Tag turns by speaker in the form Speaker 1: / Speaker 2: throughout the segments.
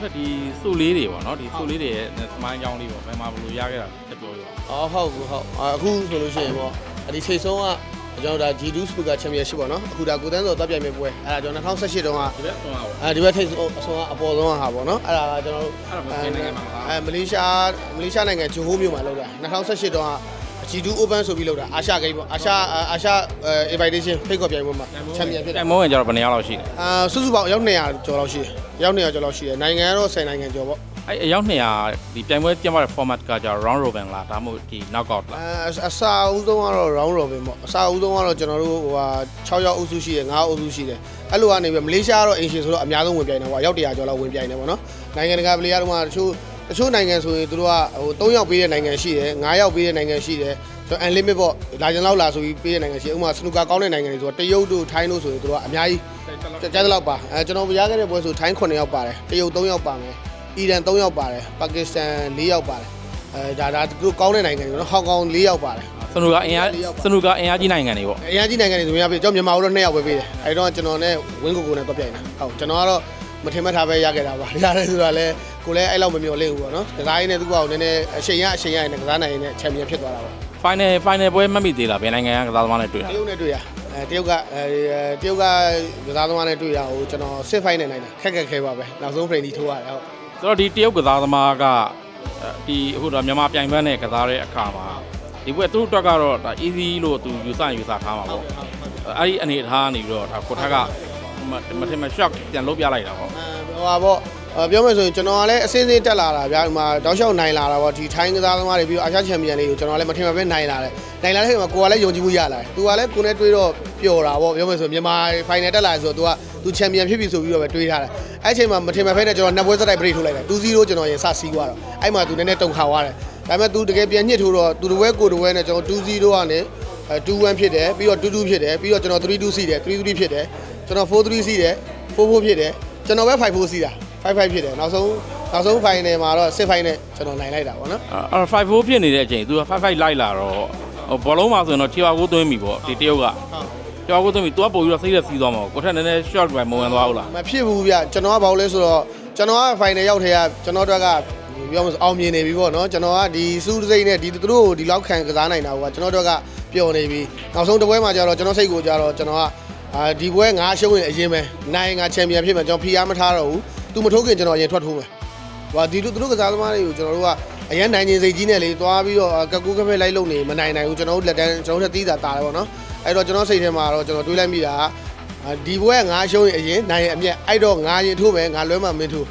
Speaker 1: ကိုထက်ဒီစုလေးတွေပေါ့နော်ဒီစုလေးတွေရဲ့သမိုင်းကြောင်းလေးပေါ့ဘယ်မှာဘယ်လိုရခဲ့တာလဲပြောပြပါ
Speaker 2: အော်ဟုတ်ဘူးဟုတ်အာအခုဆိုလို့ရှိရင်ပေါ့အဒီချိန်ဆုံးကကျွန်တော်ဒါ G2 Speaker Championship ပေါ့နော်အခုဒါကိုတန်းစောတပ်ပြိုင်မဲ့ပွဲအဲ့ဒါကျွန်တော်2018တုန်းက
Speaker 1: ဒီဘက်ဆုံးပါပေါ့
Speaker 2: အဲဒီဘက်ထိပ်ဆုံးအဆုံးကအပေါ်ဆုံးကဟာပေါ့နော်အဲ့ဒါကကျွန်တော်တို့
Speaker 1: အဲ့ဒါမင်းနိုင်ငံမှာလား
Speaker 2: အဲမလေးရှားမလေးရှားနိုင်ငံဂျိုဟိုးမြို့မှာလုပ်တာ2018တုန်းက G2 Open ဆိုပြီးလုပ်တာအာရှဂိမ်းပေါ့အာရှအာရှအဲ invitation ဖိတ်ခေါ်ပြိုင်ပွဲမှာ champion ဖြစ်
Speaker 1: တို
Speaker 2: တာ
Speaker 1: င်မုံဝင်ကျတော့ဘယ်နှစ်ယောက်လောက်ရှိလဲ
Speaker 2: အာစုစုပေါင်းအယောက်200ကျော်လောက်ရှိတယ်အယောက်200ကျော်လောက်ရှိတယ်နိုင်ငံကတော့10နိုင်ငံကျော်ပေါ့
Speaker 1: အဲ့အယောက်200ဒီပြိုင်ပွဲကျင်းပတဲ့ format ကကျတော့ round robin လားဒါမှမဟုတ်ဒီ knockout လား
Speaker 2: အဲအစာအဦးဆုံးကတော့ round robin ပေါ့အစာအဦးဆုံးကတော့ကျွန်တော်တို့ဟိုဟာ6ရောက်အုပ်စုရှိတယ်9အုပ်စုရှိတယ်အဲ့လိုကနေပြီးမလေးရှားကတော့အင်ရှင်ဆိုတော့အများဆုံးဝင်ပြိုင်တယ်ပေါ့အယောက်100ကျော်လောက်ဝင်ပြိုင်တယ်ပေါ့နော်နိုင်ငံတကာပလေယားတို့မှာတချို့ တချို့နိုင်ငံဆိုရင်တို့ကဟို3ယောက်ပေးတဲ့နိုင်ငံရှိတယ်9ယောက်ပေးတဲ့နိုင်ငံရှိတယ်ဆိုတော့ unlimit ပေါ့လာကျင်လောက်လာဆိုပြီးပေးတဲ့နိုင်ငံရှိတယ်ဥပမာစနူကာကောင်းတဲ့နိုင်ငံတွေဆိုတော့တရုတ်တို့ထိုင်းတို့ဆိုရင်တို့ကအများကြီးကျတဲ့လောက်ပါအဲကျွန်တော်ပြရခဲ့တဲ့ပွဲဆိုထိုင်း9ယောက်ပါတယ်တရုတ်3ယောက်ပါမယ်အီရန်3ယောက်ပါတယ်ပါကစ္စတန်4ယောက်ပါတယ်အဲဒါဒါတို့ကောင်းတဲ့နိုင်ငံတွေနော်ဟောင်ကောင်4ယောက်ပါတယ်
Speaker 1: စနူကအင်အားစနူကအင်အားကြီးနိုင်ငံတွေပေါ့
Speaker 2: အရင်ကြီးနိုင်ငံတွေဆိုများပြီကျွန်တော်မြန်မာတို့2ယောက်ပဲပေးတယ်အဲဒီတော့ကျွန်တော်နဲ့ဝင်းကိုကိုနဲ့တော့ပြိုင်တာဟုတ်ကျွန်တော်ကတော့ မထင်မှတ်ထားပဲရခဲ့တာပါရတယ်ဆိုတာလဲကိုလည်းအဲ့လောက်မမျှော်လင့်ဘူးပေါ့နော်ကစားရင်းနဲ့သူ့ဘောက်နည်းနည်းအချိန်ရအချိန်ရရင်လည်းကစားနိုင်ရင်လည်းချန်ပီယံဖြစ်သွားတာပေါ့
Speaker 1: final final ပွဲမှတ်မိသေးလားဘယ်နိုင်ငံကကစားသမားနဲ့တွေ့တာ
Speaker 2: တရုတ်နဲ့တွေ့ရအဲတရုတ်ကအဲတရုတ်ကကစားသမားနဲ့တွေ့တာဟိုကျွန်တော်စစ်ဖိုင်နဲ့နိုင်တာခက်ခက်ခဲပါပဲနောက်ဆုံးဖရိန်ဒီထိုးရတယ်ဟုတ်
Speaker 1: ဆိုတော့ဒီတရုတ်ကစားသမားကဒီအခုတော့မြန်မာပြိုင်ပွဲနဲ့ကစားတဲ့အခါမှာဒီပွဲသူတို့အတွက်ကတော့ဒါ easy လို့သူယူဆယူဆထားမှာပေါ့အဲ့ဒီအနေအထားကနေပြီးတော့ဒါကိုထက်က မထင်မ shock ပြန်လုပ်ပြလိုက်တာပေါ့
Speaker 2: ဟိုပါပေါ့ပြောမယ်ဆိုရင်ကျွန်တော်ကလည်းအစင်းစင်းတက်လာတာဗျာဒီမှာတောက်လျှောက်နိုင်လာတာပေါ့ဒီထိုင်းကစားသမားတွေပြီးတော့အာရှချန်ပီယံလေးကိုကျွန်တော်လည်းမထင်မှတ်ပဲနိုင်လာတယ်နိုင်လာတဲ့ချိန်မှာကိုကလည်းယုံကြည်မှုရလာတယ်သူကလည်းကိုနဲ့တွေးတော့ပျော်တာပေါ့ပြောမယ်ဆိုရင်မြန်မာဖိုင်နယ်တက်လာဆိုတော့သူကသူချန်ပီယံဖြစ်ပြီဆိုပြီးတော့ပဲတွေးထားတယ်အဲ့ချိန်မှာမထင်မှတ်ဖဲနဲ့ကျွန်တော်နှစ်ပွဲစတိုက်ပရိတ်ထုတ်လိုက်တယ်2-0ကျွန်တော်ရင်စစီးသွားတော့အဲ့မှာသူနည်းနည်းတုံခါသွားတယ်ဒါပေမဲ့သူတကယ်ပြန်ညှစ်ထိုးတော့သူတဝဲကိုတဝဲနဲ့ကျွန်တော်2-0ကနေ2-1ဖြစ်တယ်ပြီးတော့2-2ဖြစ်တယ်ပြီးတော့ကျွန်တော်3-2စီးတယ်3-3ဖြစ်တယ် ကျွန်တော်4-3စီးတယ်4-4ဖြစ်တယ်ကျွန်တော်ပဲ5-4စီးတာ5-5ဖြစ်တယ်နောက်ဆုံးနောက်ဆုံးဖိုင်နယ်မှာတော့စစ်ဖိုင်နဲ့ကျွန်တော်နိုင်လိုက်တာပေါ့နော်
Speaker 1: အဲ့5-4ဖြစ်နေတဲ့အချိန်သူက5-5လိုက်လာတော့ဟိုဘောလုံးမှာဆိုရင်တော့ချီဝါကိုသွင်းပြီပေါ့ဒီတရုတ်ကချီဝါကိုသွင်းပြီသူကပို့ပြီးတော့စိတ်သက်စီးသွားမှာပေါ့ကိုထက်နည်းနည်း short ပဲမဝင်သွားဘူးလား
Speaker 2: မဖြစ်ဘူးဗျကျွန်တော်ကဘာလို့လဲဆိုတော့ကျွန်တော်ကဖိုင်နယ်ရောက်ထဲကကျွန်တော်တို့ကပြောမစအောင်မြင်နေပြီပေါ့နော်ကျွန်တော်ကဒီစူးစိမ့်နဲ့ဒီသူတို့ကိုဒီလောက်ခံကစားနိုင်တာကကျွန်တော်တို့ကပျော်နေပြီနောက်ဆုံးတစ်ပွဲမှာကျတော့ကျွန်တော်စိတ်ကိုကျတော့ကျွန်တော်က အာဒီပွဲငါရှုံးရင်အရင်ပဲနိုင်ငါချန်ပီယံဖြစ်မယ်ကျွန်တော်ဖီအားမထားတော့ဘူးသူမထိုးခင်ကျွန်တော်အရင်ထွက်ထိုးမယ်ဟိုဒီလိုသူတို့ကစားသမားတွေကိုကျွန်တော်တို့ကအရန်နိုင်ခြင်းစိတ်ကြီးနဲ့လေသွားပြီးတော့ကကူးကဖဲလိုက်လုံနေမနိုင်နိုင်ဘူးကျွန်တော်တို့လက်တန်းကျွန်တော်တို့သီးတာတာတယ်ပေါ့နော်အဲ့တော့ကျွန်တော်စိတ်ထဲမှာတော့ကျွန်တော်တွေးလိုက်မိတာကအာဒီဘွဲကငါရှုံးရင်အရင်နိုင်ရင်အမျက်အဲ့တော့ငါရင်ထိုးမယ်ငါလွဲမှမင်းထိုး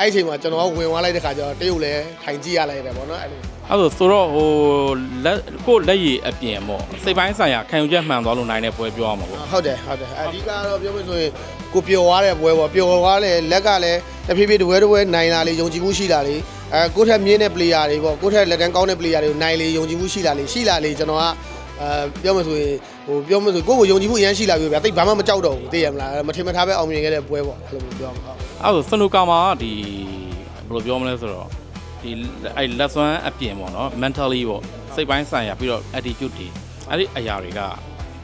Speaker 2: အဲ့အချိန်မှာကျွန်တော်ကဝင်သွားလိုက်တဲ့ခါကျတော့တရုတ်လည်းထိုင်ကြည့်ရလိုက်တယ်ပေါ့နော်အဲ့လို
Speaker 1: အဲ့ဆိုဆိုတော့ဟိုလက်ကိုလက်ရည်အပြင်ပေါ့စိတ်ပိုင်းဆိုင်ရာခံယူချက်မှန်သွားလို့နိုင်တဲ့ပွဲပြောရမှာပေါ့
Speaker 2: ဟုတ်တယ်ဟုတ်တယ်အဓိကတော့ပြောမယ်ဆိုရင်ကိုပျော်သွားတဲ့ပွဲပေါ့ပျော်သွားတယ်လက်ကလည်းတဖြည်းဖြည်းတပွဲတပွဲနိုင်လာလေယုံကြည်မှုရှိလာလေအဲကိုယ့်ထက်မြင့်တဲ့ player တွေပေါ့ကိုယ့်ထက်လက်တန်းကောင်းတဲ့ player တွေကိုနိုင်လေယုံကြည်မှုရှိလာလေရှိလာလေကျွန်တော်က အဲပြောမှဆိုရင်ဟိုပြောမှဆိုကိုယ့်ကိုယုံကြည်မှုအရင်ရှိလာပြီဗျာတိတ်ဘာမှမကြောက်တော့ဘူးသိရမလားမထင်မထားပဲအောင်မြင်ခဲ့တဲ့ပွဲပေါ့အဲ့လိုမျိုးပြောမှာဟုတ်
Speaker 1: အဲ့ဆိုစနူကာမှာဒီဘယ်လိုပြောမလဲဆိုတော့ဒီအဲ့လက်စွမ်းအပြင်ပေါ့နော် mentally ပေါ့စိတ်ပိုင်းဆိုင်ရာပြီးတော့ attitude တွေအဲ့ဒီအရာတွေက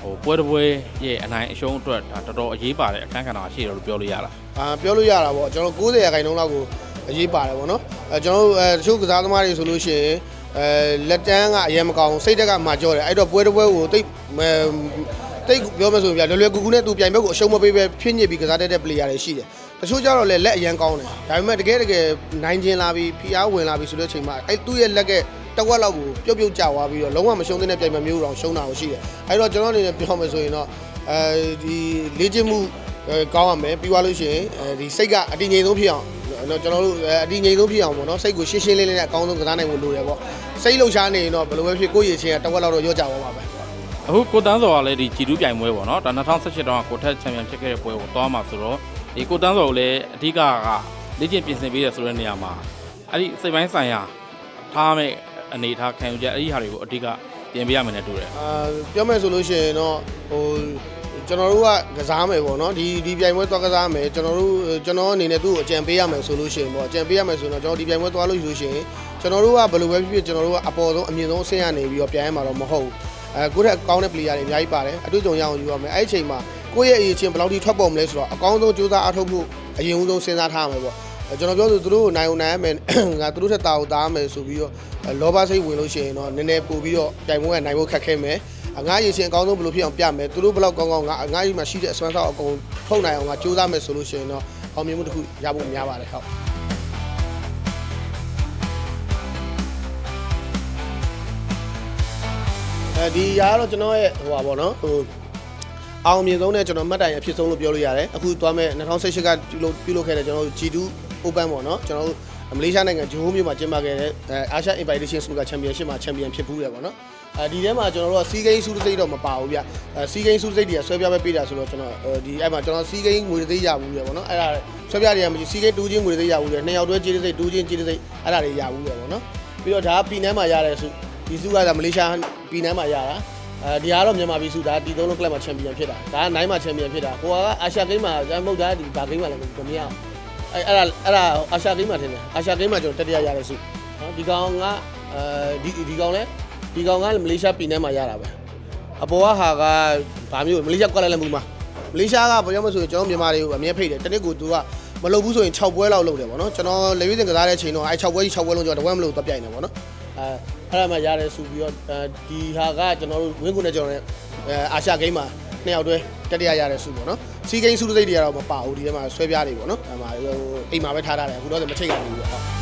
Speaker 1: ဟိုပွဲတစ်ပွဲရဲ့အနိုင်အရှုံးအတွက်ဒါတော်တော်အရေးပါတဲ့အခန်းကဏ္ဍရှိတယ်လို့ပြောလို့ရလား
Speaker 2: အာပြောလို့ရတာပေါ့ကျွန်တော်90ရာခိုင်နှုန်းလောက်ကိုအရေးပါတယ်ပေါ့နော်အဲကျွန်တော်တို့အဲတချို့ကစားသမားတွေဆိုလို့ရှိရင် အဲလက်တန်းကအရင်မကောင်းစိတ်တက်ကမှကြောတယ်အဲ့တော့ပွဲတစ်ပွဲကိုတိတ်အဲတိတ်ပြောမှဆိုရင်ဗျာလွယ်လွယ်ကူကူနဲ့သူပြိုင်ဘက်ကိုအရှုံးမပေးပဲဖြစ်ညစ်ပြီးကစားတတ်တဲ့ player တွေရှိတယ်တချို့ကျတော့လည်းလက်အရင်ကောင်းတယ်ဒါပေမဲ့တကယ်တကယ်နိုင်ကျင်လာပြီးဖိအားဝင်လာပြီးဆိုတဲ့အချိန်မှာအဲ့သူ့ရဲ့လက်ကတဝက်လောက်ကိုပြုတ်ပြုတ်ကျသွားပြီးတော့လုံးဝမရှုံးသင့်တဲ့ပြိုင်ပွဲမျိုးတော့ရှုံးတာကိုရှိတယ်အဲ့တော့ကျွန်တော်အနေနဲ့ပြောမယ်ဆိုရင်တော့အဲဒီလေ့ကျင့်မှုအဲကောင်းရမယ်ပြီးသွားလို့ရှိရင်အဲဒီစိတ်ကအတည်ငြိမ်ဆုံးဖြစ်အောင်နော် ကျွန်တော်တို့အဲအတည်ငြိမ်ဆုံးဖြစ်အောင်ပေါ့နော်စိတ်ကိုရှင်းရှင်းလင်းလင်းနဲ့အကောင်းဆုံးကစားနိုင်ဖို့လိုတယ်ပေါ့စိတ်လှုပ်ရှားနေရင်တော့ဘယ်လိုပဲဖြစ်ကိုယ့်ရည်ချင်းကတစ်ဝက်လောက်တော့ရော့ကြသွားပါပဲ
Speaker 1: အခုကိုတန်းစော်ကလည်းဒီဂျီတူးပြိုင်ပွဲပေါ့နော်ဒါ2018တောင်ကကိုထက်ချန်ပီယံဖြစ်ခဲ့တဲ့ပွဲကိုသွားမှာဆိုတော့ဒီကိုတန်းစော်ကိုလည်းအဓိကကလေ့ကျင့်ပြင်ဆင်ပေးရဆိုတဲ့နေရာမှာအဲ့ဒီစိတ်ပိုင်းဆိုင်ရာထားမဲ့အနေထားခံယူချက်အဲ့ဒီဟာတွေကိုအဓိကပြင်ပေးရမယ်နဲ့တူတယ်
Speaker 2: အာပြောမယ်ဆိုလို့ရှိရင်တော့ဟို ကျွန်တော်တို့ကကစားမယ်ပေါ့နော်ဒီဒီပြိုင်ပွဲသွားကစားမယ်ကျွန်တော်တို့ကျွန်တော်အနေနဲ့သူ့ကိုအကြံပေးရမယ်ဆိုလို့ရှိရင်ပေါ့အကြံပေးရမယ်ဆိုတော့ကျွန်တော်ဒီပြိုင်ပွဲသွားလို့ရှိလို့ရှိရင်ကျွန်တော်တို့ကဘယ်လိုပဲဖြစ်ဖြစ်ကျွန်တော်တို့ကအပေါ်ဆုံးအမြင့်ဆုံးအဆင့်ရနေပြီးတော့ပြိုင်ရမှာတော့မဟုတ်ဘူးအဲကိုယ့်ထက်ကောင်းတဲ့ player တွေအများကြီးပါတယ်အတွေ့အကြုံရအောင်ယူရမယ်အဲ့ဒီအချိန်မှာကိုယ့်ရဲ့အရေးချင်းဘယ်လောက်ထိထွက်ပေါ်မလဲဆိုတော့အကောင်းဆုံးကြိုးစားအားထုတ်မှုအရင်ဦးဆုံးစဉ်းစားထားရမယ်ပေါ့အဲကျွန်တော်ပြောသူတို့ကိုနိုင်အောင်နိုင်ရမယ်ငါသူတို့ထက်တာကိုတားမယ်ဆိုပြီးတော့လောဘစိတ်ဝင်လို့ရှိရင်တော့နည်းနည်းပို့ပြီးတော့တိုင်ပွဲကနိုင်ဖို့ခက်ခဲမယ် ငါရည်ရှင်အကောင်းဆုံးဘယ်လိုဖြစ်အောင်ပြမယ်သူတို့ဘယ်လောက်ကောင်းကောင်းငါငါရည်မှာရှိတဲ့အစွမ်းဆောင်အကုန်ထုတ်နိုင်အောင်ငါစူးစမ်းမယ်ဆိုလို့ရှိရင်တော့အောင်မြင်မှုတစ်ခုရဖို့များပါတယ်ဟုတ်အဲဒီຢာကတော့ကျွန်တော်ရဲ့ဟိုပါဗောနော်ဟိုအောင်မြင်ဆုံးနဲ့ကျွန်တော်မှတ်တိုင်အဖြစ်ဆုံးလို့ပြောလို့ရတယ်အခုသွားမဲ့2018ကပြုလုပ်ပြုလုပ်ခဲ့တဲ့ကျွန်တော်တို့ G2 Open ပေါ့နော်ကျွန်တော်တို့မလေးရှားနိုင်ငံဂျိုဟိုမြို့မှာကျင်းပခဲ့တဲ့အဲအာရှ Invitation Snooker Championship မှာ champion ဖြစ်ဘူးတယ်ပေါ့နော် အဲဒီထဲမှာကျွန်တော်တို့ကစီးကိန်းစူးစိတ်တော့မပါဘူးဗျအဲစီးကိန်းစူးစိတ်တွေကဆွဲပြပဲပေးတာဆိုတော့ကျွန်တော်ဒီအဲ့မှာကျွန်တော်စီးကိန်းငွေသိရဘူးတယ်ပေါ့နော်အဲ့ဒါဆွဲပြတွေကမရှိစီးကိန်းတူးချင်းငွေသိရဘူးတယ်နှစ်ယောက်တွဲကြေးစိတ်တူးချင်းကြေးစိတ်အဲ့ဒါတွေရဘူးတယ်ပေါ့နော်ပြီးတော့ဒါကပီနန်းမှာရတဲ့စုဒီစုကမလေးရှားပီနန်းမှာရတာအဲဒီကတော့မြန်မာပြည်စုဒါဒီသုံးလုံးကလပ်မှာချန်ပီယံဖြစ်တာဒါကနိုင်မှာချန်ပီယံဖြစ်တာဟိုကအာရှဂိမ်းမှာမဟုတ်တာဒီဘာဂိမ်းမှာလည်းမမြင်အောင်အဲအဲ့ဒါအဲ့ဒါအာရှဂိမ်းမှာထင်တယ်အာရှဂိမ်းမှာကျွန်တော်တတိယရတဲ့စုနော်ဒီကောင်ကအဲဒီဒီကောင်လဲ ဒီကောင်ကမလေးရှားပြည်နယ်မှာရတာပဲအပေါ်ကဟာကဘာမျိုးမလေးရှားကွာလာလမ်ပူမှာမလေးရှားကဘာကြောင့်မဆိုရင်ကျွန်တော်မြန်မာတွေကိုအမြဲဖိတ်တယ်တနစ်ကိုသူကမလုပ်ဘူးဆိုရင်6ပွဲလောက်လုပ်တယ်ဗောနော်ကျွန်တော်လေဝိစင်ကစားတဲ့ချိန်တော့အဲ6ပွဲကြီး6ပွဲလုံးကျွန်တော်တဝက်မလို့တော့ပြိုင်တယ်ဗောနော်အဲအဲ့ဒါမှရတယ်ဆိုပြီးတော့ဒီဟာကကျွန်တော်တို့ဝင်းကုနဲ့ကျွန်တော်နဲ့အဲအာရှဂိမ်းမှာနှစ်ယောက်တွဲတတိယရတဲ့စုပေါ့နော်စီဂိမ်းစုစိတ်တွေကတော့မပါဘူးဒီထဲမှာဆွဲပြားတွေပေါ့နော်အဲမှာဟိုအိမ်မှာပဲထားထားတယ်အခုတော့မချိတ်ရဘူးပေါ့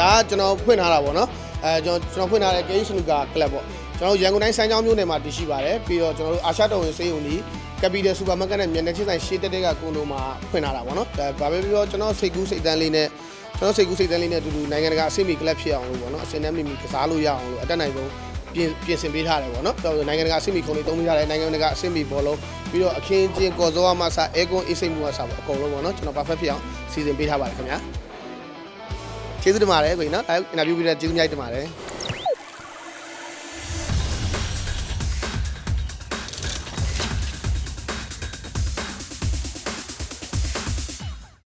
Speaker 2: ဒါကကျွန်တော်ဖွင့်ထားတာပေါ့နော်အဲကျွန်တော်ကျွန်တော်ဖွင့်ထားတဲ့ Gay Snooker Club ပေါ့ကျွန်တော်ရန်ကုန်တိုင်းစမ်းချောင်းမြို့နယ်မှာတည်ရှိပါတယ်ပြီးတော့ကျွန်တော်တို့အာရှတော်ဝင်စေးုံဒီကပီတယ်စူပါမားကတ်နဲ့မြန်နေချင်းဆိုင်ရှေ့တက်တက်ကကွန်ဒိုမှာဖွင့်ထားတာပေါ့နော်ဒါဘာပဲပြောကျွန်တော်စိတ်ကူးစိတ်တန်းလေးနဲ့ကျွန်တော်စိတ်ကူးစိတ်တန်းလေးနဲ့အတူတူနိုင်ငံတကာအဆင့်မီကလပ်ဖြစ်အောင်လို့ပေါ့နော်အစင်တန်းမီမီကစားလို့ရအောင်လို့အတက်နိုင်ဆုံးပြင်ပြင်ဆင်ပေးထားတယ်ပေါ့နော်တော်နိုင်ငံတကာအဆင့်မီခုံလေးသုံးပေးထားတယ်နိုင်ငံတကာအဆင့်မီဘောလုံးပြီးတော့အခင်းချင်းကော်စောအမဆာအဲကွန်အေးစိတ်မှုအဆာပေါ့အကုန်လုံးပေါ့နော်ကျွန်တော် perfect ဖြစ်အောင်စီစဉ်ပေးထားပါတယ်ခင်ဗျာ ကျေးဇူးတင်ပါတယ်ကိုကြီးနော်အဲအင်တာဗျူးပေးတဲ့ကျေးဇူးများတင်ပါတယ်